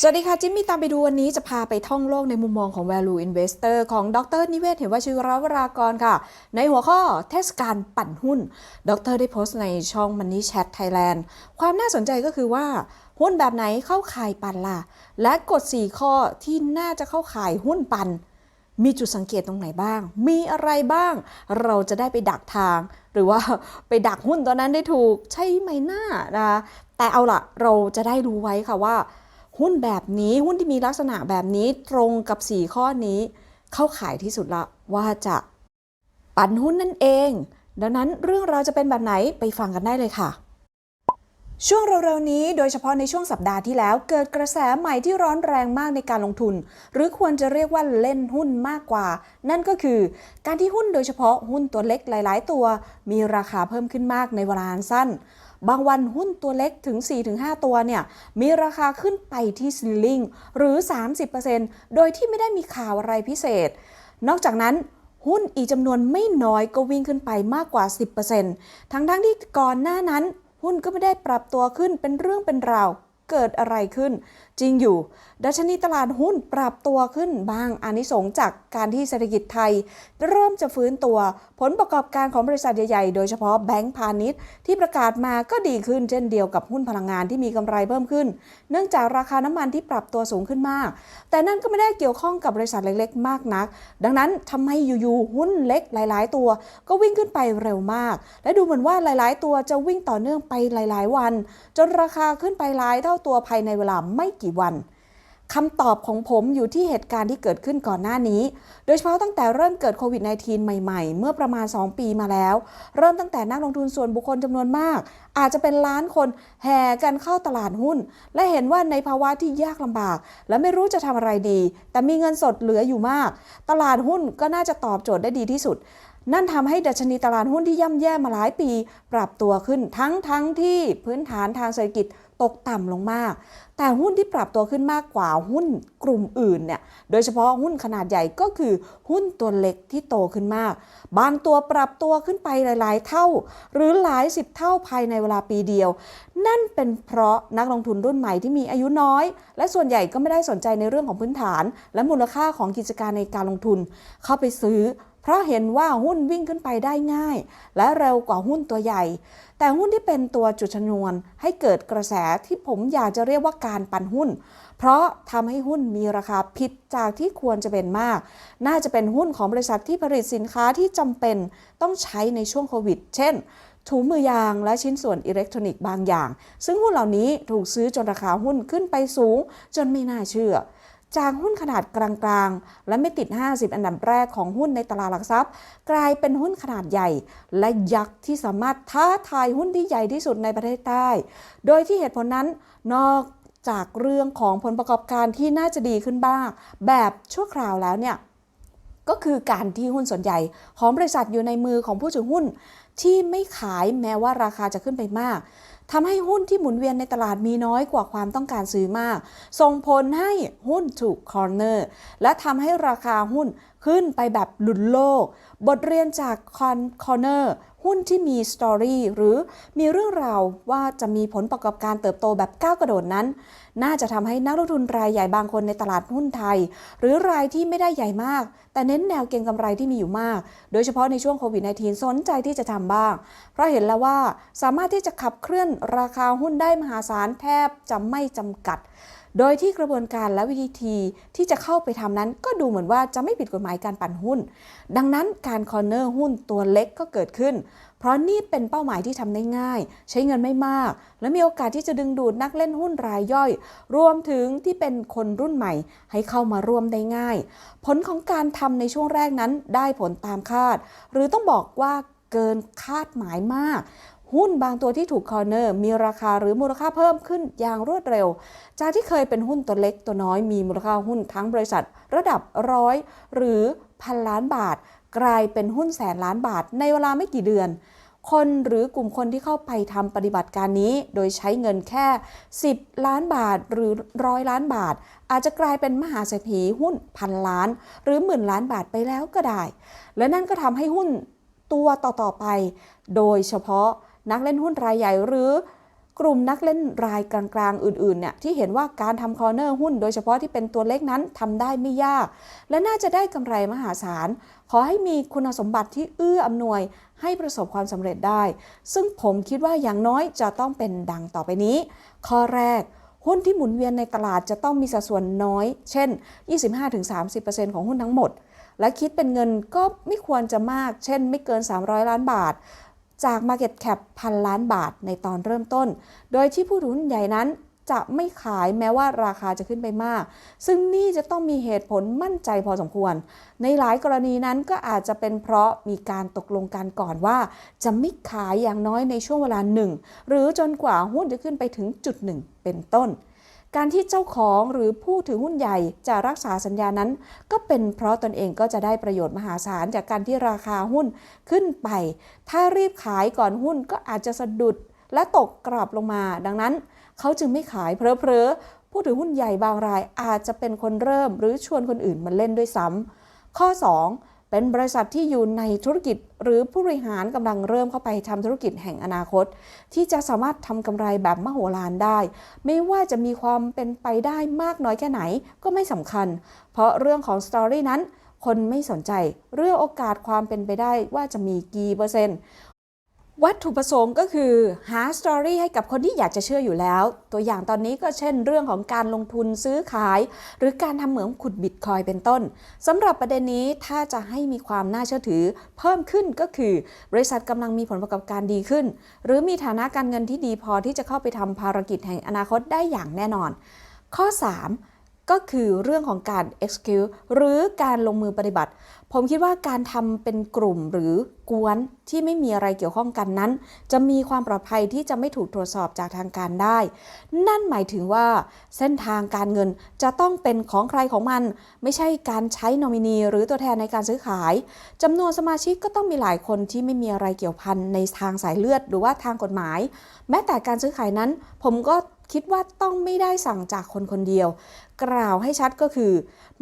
สวัสดีค่ะ จิมมี่ตามไปดูวันนี้จะพาไปท่องโลกในมุมมองของ value investor ของดรนิเวศ เห็นว่าชิราวรากรค่ะ ในหัวข้อเทศกาลปั่นหุ้น ดรได้โพสต์ในช่อง Money Chat Thailand ความน่าสนใจก็คือว่าหุ้นแบบไหนเข้าขายปั่นล่ะ และกฎ 4 ข้อที่น่าจะเข้าขายหุ้นปั่น มีจุดสังเกตตรงไหนบ้าง มีอะไรบ้าง เราจะได้ไปดักทาง หรือว่าไปดักหุ้นตัวนั้นได้ถูกใช่ไหมหน้านะแต่เอาล่ะเราจะได้รู้ไว้ค่ะว่า หุ้นแบบนี้หุ้นที่มีลักษณะแบบนี้ตรงกับ 4 ข้อนี้เข้าขายที่สุดละว่าจะปั่นหุ้นนั่นเอง ดังนั้นเรื่องเราจะเป็นแบบไหนไปฟังกันได้เลยค่ะ ช่วงเร็วๆนี้โดยเฉพาะในช่วงสัปดาห์ที่แล้ว เกิดกระแสใหม่ที่ร้อนแรงมากในการลงทุน หรือควรจะเรียกว่าเล่นหุ้นมากกว่า นั่นก็คือ การที่หุ้นโดยเฉพาะหุ้นตัวเล็กหลาย ๆ ตัว มีราคาเพิ่มขึ้นมากในเวลาสั้น บางวันหุ้นตัวเล็กถึง 4-5 ตัวเนี่ยมีราคาขึ้นไปที่ซิลลิงหรือ 30%โดยที่ไม่ได้มีข่าวอะไรพิเศษ นอกจากนั้นหุ้นอีกจำนวนไม่น้อยก็วิ่งขึ้นไปมากกว่า 10%ทั้งทั้งที่ก่อนหน้านั้น หุ้นก็ไม่ได้ปรับตัวขึ้นเป็นเรื่องเป็นราวเกิดอะไรขึ้น จริงอยู่ ดัชนีตลาดหุ้นปรับตัวขึ้นบางอานิสงส์จากการที่เศรษฐกิจไทย เริ่มจะฟื้นตัว ผลประกอบการของบริษัทใหญ่ๆ โดยเฉพาะแบงก์พาณิชย์ที่ประกาศมาก็ดีขึ้นเช่นเดียวกับหุ้นพลังงานที่มีกำไรเพิ่มขึ้น เนื่องจากราคาน้ำมันที่ปรับตัวสูงขึ้นมาก แต่นั่นก็ไม่ได้เกี่ยวข้องกับบริษัทเล็ก ๆ มากนัก ดังนั้นทำไมอยู่ๆหุ้นเล็กหลาย ๆ ตัว ก็วิ่งขึ้นไปเร็วมาก และดูเหมือนว่าหลาย ๆ ตัวจะวิ่งต่อเนื่องไปหลาย ๆ วัน จนราคาขึ้นไปหลายเท่าตัวภายในเวลาไม่กี่วันคำตอบของผมอยู่ที่เหตุการณ์ที่เกิดขึ้นก่อนหน้านี้ โดยเฉพาะตั้งแต่เริ่มเกิดโควิด -19 ใหม่ๆ เมื่อประมาณ 2 ปีมาแล้ว เริ่มตั้งแต่นักลงทุนส่วนบุคคลจำนวนมาก อาจจะเป็นล้านคนแห่กันเข้าตลาดหุ้น และเห็นว่าในภาวะที่ยากลำบาก และไม่รู้จะทำอะไรดี แต่มีเงินสดเหลืออยู่มาก ตลาดหุ้นก็น่าจะตอบโจทย์ได้ดีที่สุด นั่นทำให้ดัชนีตลาดหุ้นที่ย่ำแย่มาหลายปี ปรับตัวขึ้นทั้งทั้งที่พื้นฐานทางเศรษฐกิจ ตกต่ำลงมาก แต่หุ้นที่ปรับตัวขึ้นมากกว่าหุ้นกลุ่มอื่นเนี่ยโดยเฉพาะหุ้นขนาดใหญ่ก็คือหุ้นตัวเล็กที่โตขึ้นมาก บางตัวปรับตัวขึ้นไปหลาย ๆ เท่า หรือหลายสิบเท่าภายในเวลาปีเดียว นั่นเป็นเพราะนักลงทุนรุ่นใหม่ที่มีอายุน้อย และส่วนใหญ่ก็ไม่ได้สนใจในเรื่องของพื้นฐาน และมูลค่าของกิจการในการลงทุนเข้าไปซื้อ เพราะเห็นว่าหุ้นวิ่งขึ้นไปได้ง่าย และเร็วกว่าหุ้นตัวใหญ่ แต่หุ้นที่เป็นตัวจุดชนวน ให้เกิดกระแสที่ผมอยากจะเรียกว่าการปั่นหุ้น เพราะทำให้หุ้นมีราคาผิดจากที่ควรจะเป็นมาก น่าจะเป็นหุ้นของบริษัทที่ผลิตสินค้าที่จำเป็นต้องใช้ในช่วงโควิด เช่นถุงมือยางและชิ้นส่วนอิเล็กทรอนิกส์บางอย่าง ซึ่งหุ้นเหล่านี้ถูกซื้อจนราคาหุ้นขึ้นไปสูง จนไม่น่าเชื่อ จากหุ้นขนาดกลางๆ และไม่ติด 50 อันดับแรกของหุ้นในตลาดหลักทรัพย์ กลายเป็นหุ้นขนาดใหญ่ และยักษ์ที่สามารถท้าทายหุ้นที่ใหญ่ที่สุดในประเทศใต้ โดยที่เหตุผลนั้นนอกจากเรื่องของผลประกอบการที่น่าจะดีขึ้นบ้าง แบบชั่วคราวแล้วเนี่ยก็คือการที่หุ้นส่วนใหญ่ของบริษัทอยู่ในมือของผู้ถือหุ้น ที่ไม่ขายแม้ว่าราคาจะขึ้นไปมาก ทำให้หุ้นที่หมุนเวียนในตลาดมีน้อยกว่าความต้องการซื้อมาก ส่งผลให้หุ้นถูกคอร์เนอร์ และทำให้ราคาหุ้นขึ้นไปแบบหลุดโลก บทเรียนจากคอนคอเนอร์หุ้นที่มีสตอรี่หรือมีเรื่องราวว่าจะมีผลประกอบการเติบโตแบบก้าวกระโดดนั้น น่าจะทำให้นักลงทุนรายใหญ่บางคนในตลาดหุ้นไทย หรือรายที่ไม่ได้ใหญ่มาก แต่เน้นแนวเก็งกำไรที่มีอยู่มาก โดยเฉพาะในช่วงโควิด -19 สนใจที่จะทำบ้าง เพราะเห็นแล้วว่าสามารถที่จะขับเคลื่อนราคาหุ้นได้มหาศาลแทบจะไม่จำกัด โดยที่กระบวนการและวิธีที่จะเข้าไปทำนั้น ก็ดูเหมือนว่าจะไม่ผิดกฎหมายการปั่นหุ้น ดังนั้นการคอร์เนอร์หุ้นตัวเล็กก็เกิดขึ้น เพราะนี่เป็นเป้าหมายที่ทำได้ง่าย ใช้เงินไม่มาก และมีโอกาสที่จะดึงดูดนักเล่นหุ้นรายย่อย รวมถึงที่เป็นคนรุ่นใหม่ ให้เข้ามาร่วมได้ง่าย ผลของการทำในช่วงแรกนั้นได้ผลตามคาด หรือต้องบอกว่าเกินคาดหมายมาก หุ้นบางตัวที่ถูกคอร์เนอร์มีราคาหรือมูลค่าเพิ่มขึ้นอย่างรวดเร็ว จากที่เคยเป็นหุ้นตัวเล็กตัวน้อยมีมูลค่าหุ้นทั้งบริษัท ระดับร้อยหรือพันล้านบาท กลายเป็นหุ้นแสนล้านบาท ในเวลาไม่กี่เดือน คนหรือกลุ่มคนที่เข้าไปทำปฏิบัติการนี้ โดยใช้เงินแค่ 10 ล้านบาทหรือร้อยล้านบาท อาจจะกลายเป็นมหาเศรษฐีหุ้นพันล้าน หรือหมื่นล้านบาทไปแล้วก็ได้ และนั่นก็ทำให้หุ้นตัวต่อๆไป โดยเฉพาะ นักเล่นหุ้นรายใหญ่หรือกลุ่มนักเล่นรายกลางๆ อื่นๆเนี่ยที่เห็นว่าการทำคอร์เนอร์หุ้นโดยเฉพาะที่เป็นตัวเล็กนั้นทำได้ไม่ยาก และน่าจะได้กำไรมหาศาล ขอให้มีคุณสมบัติที่เอื้ออำนวยให้ประสบความสำเร็จได้ ซึ่งผมคิดว่าอย่างน้อยจะต้องเป็นดังต่อไปนี้ ข้อแรก หุ้นที่หมุนเวียนในตลาดจะต้องมีสัดส่วนน้อย เช่น 25-30%ของหุ้นทั้งหมดและคิดเป็นเงินก็ไม่ควรจะมาก เช่น ไม่เกิน 300 ล้านบาท จาก Market Cap พันล้านบาทในตอนเริ่มต้น โดยที่ผู้ถือหุ้นใหญ่นั้นจะไม่ขายแม้ว่าราคาจะขึ้นไปมาก ซึ่งนี่จะต้องมีเหตุผลมั่นใจพอสมควร ในหลายกรณีนั้นก็อาจจะเป็นเพราะมีการตกลงกันก่อนว่า จะไม่ขายอย่างน้อยในช่วงเวลาหนึ่งหรือจนกว่าหุ้นจะขึ้นไปถึงจุดหนึ่งเป็นต้น การที่เจ้าของหรือผู้ถือหุ้นใหญ่จะรักษาสัญญานั้น ก็เป็นเพราะตนเองก็จะได้ประโยชน์มหาศาลจากการที่ราคาหุ้นขึ้นไป ถ้ารีบขายก่อนหุ้นก็อาจจะสะดุดและตกกลับลงมา ดังนั้น เขาจึงไม่ขายเพลอๆผู้ถือหุ้นใหญ่บางรายอาจจะเป็นคนเริ่ม หรือชวนคนอื่นมาเล่นด้วยซ้ำข้อ 2 เป็นบริษัทที่อยู่ในธุรกิจ หรือผู้บริหารกำลังเริ่มเข้าไปทำธุรกิจแห่งอนาคต ที่จะสามารถทำกำไรแบบมโหฬารได้ ไม่ว่าจะมีความเป็นไปได้มากน้อยแค่ไหนก็ไม่สำคัญ เพราะเรื่องของสตอรี่นั้น คนไม่สนใจ เรื่องโอกาสความเป็นไปได้ว่าจะมีกี่เปอร์เซ็นต์ วัตถุประสงค์ก็คือหาสตอรี่ให้กับคนที่อยากจะเชื่ออยู่แล้ว ตัวอย่างตอนนี้ก็เช่นเรื่องของการลงทุนซื้อขาย หรือการทำเหมืองขุดบิตคอยเป็นต้นสำหรับประเด็นนี้ถ้าจะให้มีความน่าเชื่อถือ เพิ่มขึ้นก็คือ บริษัทกำลังมีผลประกอบการดีขึ้น หรือมีฐานะการเงินที่ดีพอที่จะเข้าไปทำภารกิจแห่งอนาคตได้อย่างแน่นอน ข้อ 3 ก็คือเรื่องของการ execute หรือการลงมือปฏิบัติ ผมคิดว่าการทำเป็นกลุ่มหรือกวนที่ไม่มีอะไรเกี่ยวข้องกันนั้น จะมีความปลอดภัยที่จะไม่ถูกตรวจสอบจากทางการได้ นั่นหมายถึงว่าเส้นทางการเงินจะต้องเป็นของใครของมัน ไม่ใช่การใช้นอมินีหรือตัวแทนในการซื้อขายจำนวนสมาชิกก็ต้องมีหลายคนที่ไม่มีอะไรเกี่ยวพันในทางสายเลือด หรือว่าทางกฎหมาย แม้แต่การซื้อขายนั้น ผมก็ คิดว่าต้องไม่ได้สั่งจากคนคนเดียว กล่าวให้ชัดก็คือ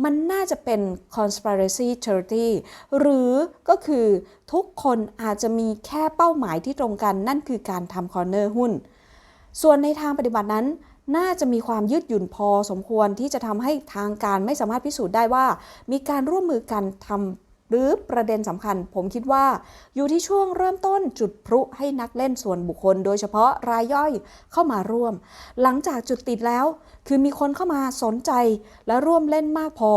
มันน่าจะเป็น conspiracy theory หรือก็คือทุกคนอาจจะมีแค่เป้าหมายที่ตรงกันนั่นคือการทำคอร์เนอร์หุ้น ส่วนในทางปฏิบัตินั้นน่าจะมีความยืดหยุ่นพอสมควรที่จะทำให้ทางการไม่สามารถพิสูจน์ได้ว่า มีการร่วมมือกันทำ หรือประเด็นสำคัญผมคิดว่า อยู่ที่ช่วงเริ่มต้นจุดพลุให้นักเล่นส่วนบุคคล โดยเฉพาะรายย่อยเข้ามาร่วม หลังจากจุดติดแล้ว คือมีคนเข้ามาสนใจและร่วมเล่นมากพอ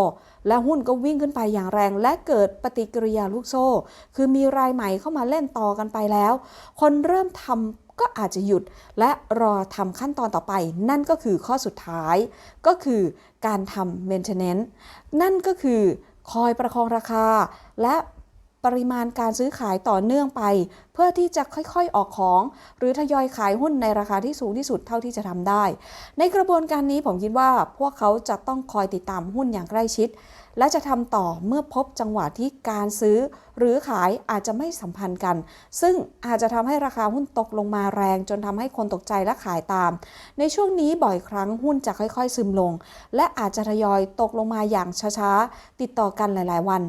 และหุ้นก็วิ่งขึ้นไปอย่างแรง และเกิดปฏิกิริยาลูกโซ่ คือมีรายใหม่เข้ามาเล่นต่อกันไปแล้ว คนเริ่มทำก็อาจจะหยุดและรอทำขั้นตอนต่อไป นั่นก็คือข้อสุดท้าย ก็คือการทำ maintenance นั่นก็คือ คอยประคองราคา และปริมาณการซื้อขายต่อเนื่องไป เพื่อที่จะค่อยๆออกของ หรือทยอยขายหุ้นในราคาที่สูงที่สุดเท่าที่จะทำได้ ในกระบวนการนี้ผมคิดว่าพวกเขาจะต้องคอยติดตามหุ้นอย่างใกล้ชิด และจะทำต่อเมื่อพบจังหวะที่การซื้อ หรือขายอาจจะไม่สัมพันธ์กัน ซึ่งอาจจะทำให้ราคาหุ้นตกลงมาแรง จนทำให้คนตกใจและขายตาม ในช่วงนี้บ่อยครั้งหุ้นจะค่อยๆ ซึมลง และอาจจะทยอยตกลงมาอย่างช้าๆ ติดต่อกันหลายๆ วัน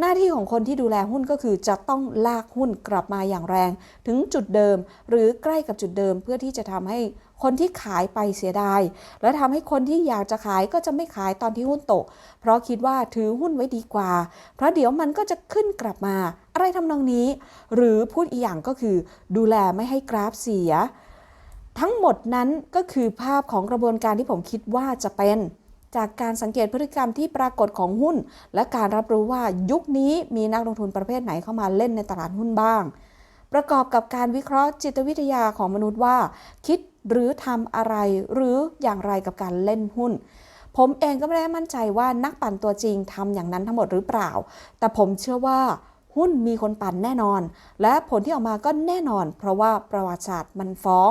หน้าที่ของคนที่ดูแลหุ้นก็คือจะต้องลากหุ้นกลับมาอย่างแรง ถึงจุดเดิม หรือใกล้กับจุดเดิมเพื่อที่จะทำให้ คนที่ขายไปเสียดาย และทำให้คนที่อยากจะขายก็จะไม่ขายตอนที่หุ้นตก เพราะคิดว่าถือหุ้นไว้ดีกว่า เพราะเดี๋ยวมันก็จะขึ้นกลับมา อะไรทำนองนี้ หรือพูดอีกอย่างก็คือ ดูแลไม่ให้กราฟเสีย ทั้งหมดนั้นก็คือภาพของกระบวนการที่ผมคิดว่าจะเป็นจากการสังเกตพฤติกรรมที่ปรากฏของหุ้น และการรับรู้ว่ายุคนี้มีนักลงทุนประเภทไหนเข้ามาเล่นในตลาดหุ้นบ้าง ประกอบกับการวิเคราะห์จิตวิทยาของมนุษย์ว่า คิด หรือทำอะไรหรืออย่างไรกับการเล่นหุ้น ผมเองก็ไม่ได้มั่นใจว่านักปั่นตัวจริงทำอย่างนั้นทั้งหมดหรือเปล่า แต่ผมเชื่อว่าหุ้นมีคนปั่นแน่นอน และผลที่ออกมาก็แน่นอน เพราะว่าประวัติศาสตร์มันฟ้อง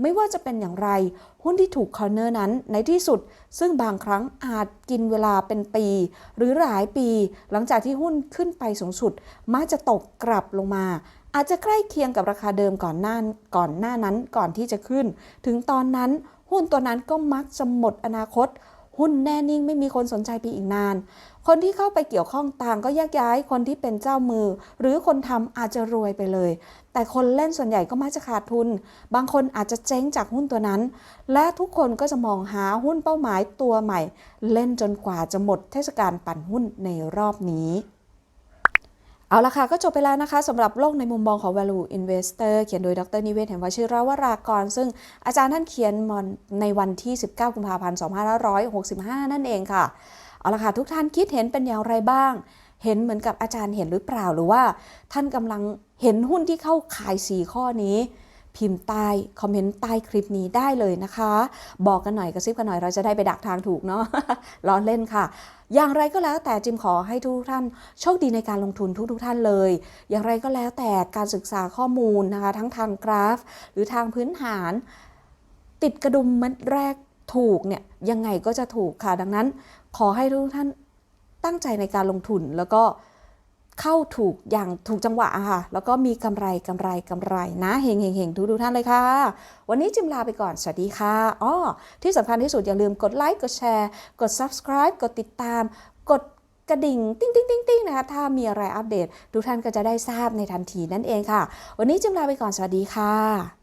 ไม่ว่าจะเป็นอย่างไร หุ้นที่ถูกคอร์เนอร์นั้นในที่สุด ซึ่งบางครั้งอาจกินเวลาเป็นปี หรือหลายปี หลังจากที่หุ้นขึ้นไปสูงสุดมักจะตกกลับลงมา อาจจะใกล้เคียงกับราคาเดิมก่อนหน้าก่อนหน้านั้นก่อนที่จะขึ้น ถึงตอนนั้นหุ้นตัวนั้นก็มักจะหมดอนาคต หุ้นแน่นิ่งไม่มีคนสนใจไปอีกนาน คนที่เข้าไปเกี่ยวข้องต่างก็แยกย้ายคนที่เป็นเจ้ามือ หรือคนทำอาจจะรวยไปเลย แต่คนเล่นส่วนใหญ่ก็มักจะขาดทุน บางคนอาจจะเจ๊งจากหุ้นตัวนั้น และทุกคนก็จะมองหาหุ้นเป้าหมายตัวใหม่ เล่นจนกว่าจะหมดเทศกาลปั่นหุ้นในรอบนี้ เอาละค่ะ ก็จบไปแล้วนะคะสำหรับโลกในมุมมองของ value investor เขียนโดยดรนิเวศน์แห่งวชิราวรากร ซึ่งอาจารย์ท่านเขียนในวันที่ 19 กุมภาพันธ์ 2565 นั่นเองค่ะ เอาละค่ะ ทุกท่านคิดเห็นเป็นอย่างไรบ้าง เห็นเหมือนกับอาจารย์เห็นหรือเปล่าหรือว่า ท่านกำลังเห็นหุ้นที่เข้าขาย 4 ข้อนี้ พิมพ์ใต้คอมเมนต์ใต้คลิปนี้ได้เลยนะคะ บอกกันหน่อยกระซิบกันหน่อยเราจะได้ไปดักทางถูกเนาะล้อเล่นค่ะ อย่างไรก็แล้วแต่จิมขอให้ทุกท่าน โชคดีในการลงทุนทุกทุกๆท่านเลย อย่างไรก็แล้วแต่การศึกษาข้อมูลนะคะ ทั้งทางกราฟ หรือทางพื้นฐาน ติดกระดุมม็ดแรกถูกเนี่ยยังไงก็จะถูกค่ะดังนั้น ขอให้ทุกท่านตั้งใจในการลงทุนแล้วก็ เข้าถูกอย่างถูกจังหวะค่ะ แล้วก็มีกำไรกำไรกำไรนะเฮงเฮงเฮงทุกทุกท่านเลยค่ะ วันนี้จิมลาไปก่อน สวัสดีค่ะอ๋อที่สำคัญที่สุดอย่าลืมกดไลค์กดแชร์ กด subscribe กดติดตาม กดกระดิ่งติ้งติ้งติ้งติ้งนะคะถ้ามีอะไรอัปเดตทุกท่านก็จะได้ทราบในทันทีนั่นเองค่ะ วันนี้จิมลาไปก่อนสวัสดีค่ะ